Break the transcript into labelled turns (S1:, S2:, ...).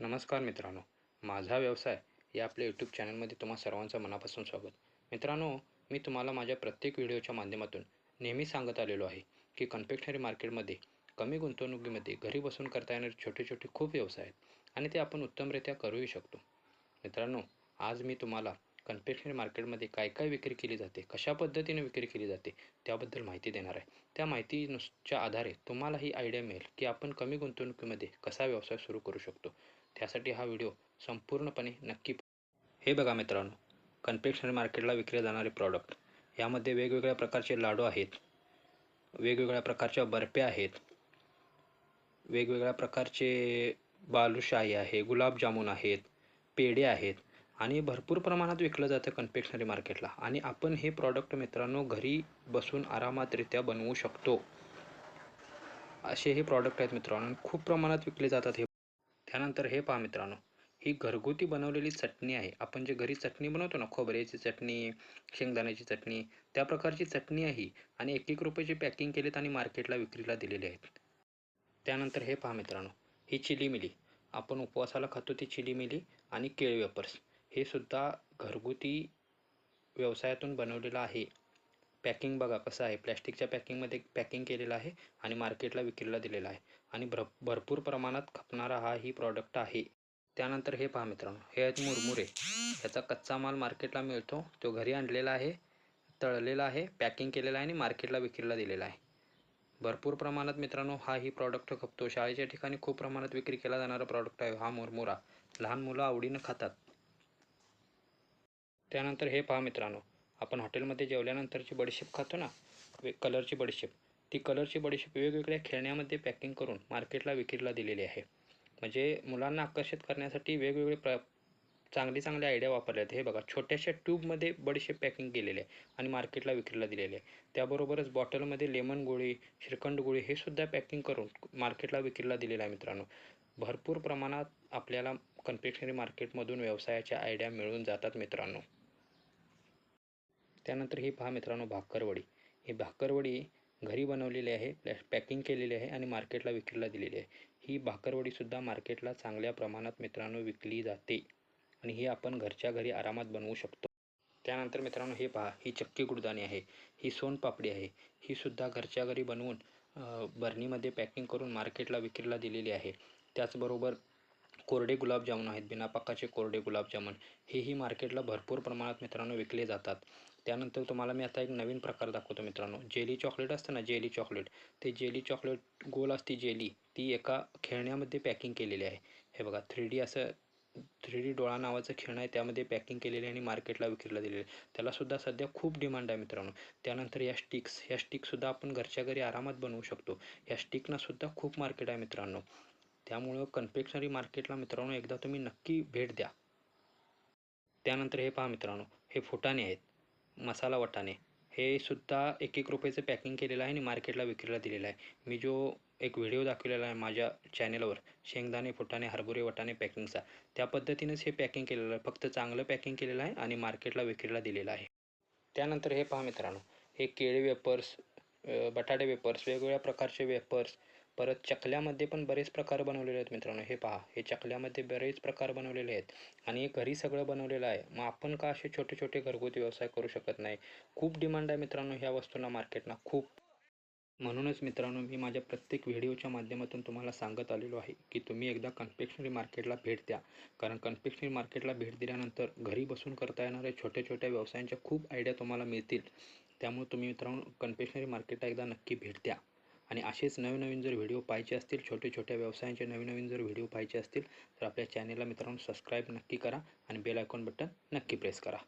S1: नमस्कार मित्रांनो माझा व्यवसाय या आपल्या यूट्यूब चॅनलमध्ये तुम्हा सर्वांचं मनापासून स्वागत. मित्रांनो मी तुम्हाला माझ्या प्रत्येक व्हिडिओच्या माध्यमातून नेहमी सांगत आलेलो आहे की कन्फेक्शनरी मार्केटमध्ये कमी गुंतवणुकीमध्ये घरी बसून करता येणारे छोटे छोटे खूप व्यवसाय आहेत आणि ते आपण उत्तमरित्या करूही शकतो. मित्रांनो आज मी तुम्हाला कन्फेक्शनरी मार्केटमध्ये काय काय विक्री केली जाते कशा पद्धतीने विक्री केली जाते त्याबद्दल माहिती देणार आहे. त्या माहितीनुसच्या आधारे तुम्हाला ही आयडिया मिळेल की आपण कमी गुंतवणुकीमध्ये कसा व्यवसाय सुरू करू शकतो. त्यासाठी हा व्हिडिओ संपूर्णपणे नक्की हे बघा मित्रांनो कन्फेक्शनरी मार्केटला विकले जाणारे प्रॉडक्ट यामध्ये वेगवेगळ्या प्रकारचे लाडू आहेत वेगवेगळ्या प्रकारच्या बर्फ्या आहेत वेगवेगळ्या प्रकारचे बालुशाही आहे गुलाबजामुन आहेत पेढे आहेत आणि भरपूर प्रमाणात विकलं जातं कन्फेक्शनरी मार्केटला. आणि आपण हे प्रॉडक्ट मित्रांनो घरी बसून आरामातरित्या बनवू शकतो. असे हे प्रॉडक्ट आहेत मित्रांनो. खूप प्रमाणात विकले जातात हे त्यानंतर हे पहा मित्रांनो ही घरगुती बनवलेली चटणी आहे. आपण जे घरी चटणी बनवतो ना खोबऱ्याची चटणी शेंगदाण्याची चटणी त्या प्रकारची चटणी आहे आणि एक एक रुपयाची पॅकिंग केलीत आणि मार्केटला विक्रीला दिलेली आहेत. त्यानंतर हे पहा मित्रांनो ही चिली मिली. आपण उपवासाला खातो ती चिली मिली आणि केळी वेपर्स. हे सुद्धा घरगुती व्यवसायातून बनवलेलं आहे. पॅकिंग बघा कसं आहे. प्लॅस्टिकच्या पॅकिंगमध्ये पॅकिंग केलेलं आहे आणि मार्केटला विक्रीला दिलेलं आहे. आणि भर भरपूर प्रमाणात खपणारा हा ही प्रॉडक्ट आहे. त्यानंतर हे पहा मित्रांनो. हे आहेत मुरमुरे. याचा कच्चा माल मार्केटला मिळतो. तो घरी आणलेला आहे तळलेला आहे पॅकिंग केलेला आहे आणि मार्केटला विक्रीला दिलेला आहे. भरपूर प्रमाणात मित्रांनो हा ही प्रॉडक्ट खपतो. शाळेच्या ठिकाणी खूप प्रमाणात विक्री केला जाणारा प्रॉडक्ट आहे हा मुरमुरा. लहान मुलं आवडीनं खातात. त्यानंतर हे पहा मित्रांनो. आपण हॉटेलमध्ये जेवल्यानंतरची बडीशेप खातो ना वे कलरची बडीशेप. ती कलरची बडीशेप वेगवेगळ्या खेळण्यामध्ये पॅकिंग करून मार्केटला विक्रीला दिलेली आहे. म्हणजे मुलांना आकर्षित करण्यासाठी वेगवेगळे प्र चांगली चांगली आयडिया वापरल्या आहेत. हे बघा छोट्याशा ट्यूबमध्ये बडीशेप पॅकिंग केलेले आहे आणि मार्केटला विक्रीला दिलेले आहे. त्याबरोबरच बॉटलमध्ये लेमन गोळी श्रीखंड गोळी हे सुद्धा पॅकिंग करून मार्केटला विक्रीला दिलेलं आहे मित्रांनो. भरपूर प्रमाणात आपल्याला कन्फेक्शनरी मार्केटमधून व्यवसायाच्या आयडिया मिळून जातात मित्रांनो. त्यानंतर ही पहा मित्रांनो भाकरवडी. ही भाकरवडी घरी बनवलेली आहे प्लॅ पॅकिंग केलेली आहे आणि मार्केटला विक्रीला दिलेली आहे. ही भाकरवडीसुद्धा मार्केटला चांगल्या प्रमाणात मित्रांनो विकली जाते आणि ही आपण घरच्या घरी आरामात बनवू शकतो. त्यानंतर मित्रांनो हे पहा ही चक्की गुडदाणी आहे ही सोनपापडी आहे. ही सुद्धा घरच्या घरी बनवून बरणीमध्ये पॅकिंग करून मार्केटला विक्रीला दिलेली आहे. त्याचबरोबर कोरडे गुलाबजामुन आहेत बिनापाकाचे कोरडे गुलाबजामुन. हेही मार्केटला भरपूर प्रमाणात मित्रांनो विकले जातात. त्यानंतर तुम्हाला मी आता एक नवीन प्रकार दाखवतो मित्रांनो. जेली चॉकलेट असतं ना जेली चॉकलेट. ते जेली चॉकलेट गोल असते जेली ती एका खेळण्यामध्ये पॅकिंग केलेली आहे. हे बघा थ्री डी असं थ्री डी डोळा नावाचं खेळणं आहे त्यामध्ये पॅकिंग केलेली आहे आणि मार्केटला विक्रीला दिलेलं आहे. त्यालासुद्धा सध्या खूप डिमांड आहे मित्रांनो. त्यानंतर या स्टिक्स ह्या स्टिकसुद्धा आपण घरच्या घरी आरामात बनवू शकतो. ह्या स्टिकनासुद्धा खूप मार्केट आहे मित्रांनो. त्यामुळं कन्फेक्शनरी मार्केटला मित्रांनो एकदा तुम्ही नक्की भेट द्या. त्यानंतर हे पहा मित्रांनो हे फुटाणे आहेत. मसाला वटाणे. हे सुद्धा एक एक रुपयाचं पॅकिंग केलेलं आहे आणि मार्केटला विक्रीला दिलेलं आहे. मी जो एक व्हिडिओ दाखवलेला आहे माझ्या चॅनेलवर शेंगदाणे फुटाणे हरभरे वटाणे पॅकिंगचा त्या पद्धतीनेच हे पॅकिंग केलेलं आहे. फक्त चांगलं पॅकिंग केलेलं आहे आणि मार्केटला विक्रीला दिलेलं आहे. त्यानंतर हे पहा मित्रांनो हे केळी वेपर्स बटाटे वेपर्स वेगवेगळ्या प्रकारचे वेपर्स परत चकल्यामध्ये पण बरेच प्रकार बनवलेले आहेत मित्रांनो. हे पहा हे चकल्यामध्ये बरेच प्रकार बनवलेले आहेत आणि हे घरी सगळं बनवलेलं आहे. मग आपण का असे छोटे छोटे घरगुती व्यवसाय करू शकत नाही? खूप डिमांड आहे मित्रांनो ह्या वस्तूंना मार्केटला खूप म्हणूनच मित्रांनो मी माझ्या प्रत्येक व्हिडिओच्या माध्यमातून तुम्हाला सांगत आलेलो आहे की तुम्ही एकदा कन्फेक्शनरी मार्केटला भेट द्या. कारण कन्फेक्शनरी मार्केटला भेट दिल्यानंतर घरी बसून करता येणाऱ्या छोट्या छोट्या व्यवसायांच्या खूप आयडिया तुम्हाला मिळतील. त्यामुळे तुम्ही मित्रांनो कन्फेक्शनरी मार्केटला एकदा नक्की भेट द्या. आणि असेच नवीन नवीन जर व्हिडिओ पाहिजे असतील छोटे छोट्या व्यवसायांचे नवीन नवीन जर व्हिडिओ पाहिजे असतील तर आपल्या चॅनेलला मित्रांनो सबस्क्राईब नक्की करा आणि बेल आयकॉन बटन नक्की प्रेस करा.